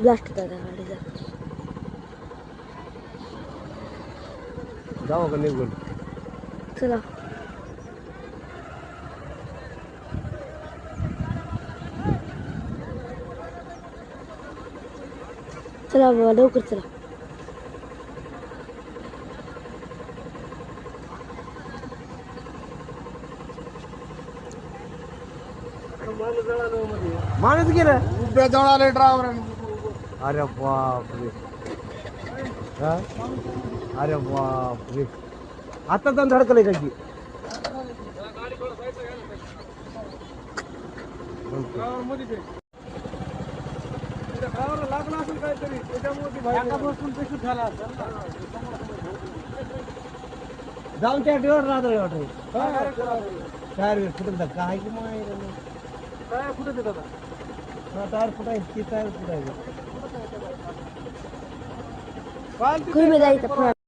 Blast होता त्या गाडीचा जाऊ का निघून चला। चला बाबा लवकर चला। माणूस गेलं। उभ्या जवळ आले ड्रायव्हर अरे बापरे. हा? अरे बापरे. आता जाऊन धडकलंय का की लागला असेल काहीतरी त्याच्यामुळे झाला जाऊन त्या ड्रायव्हर राहतो वाटत. टायर कुठे काय की मग टायर कुठे आहे की टायर फुटायची. Tyre Goodbye, be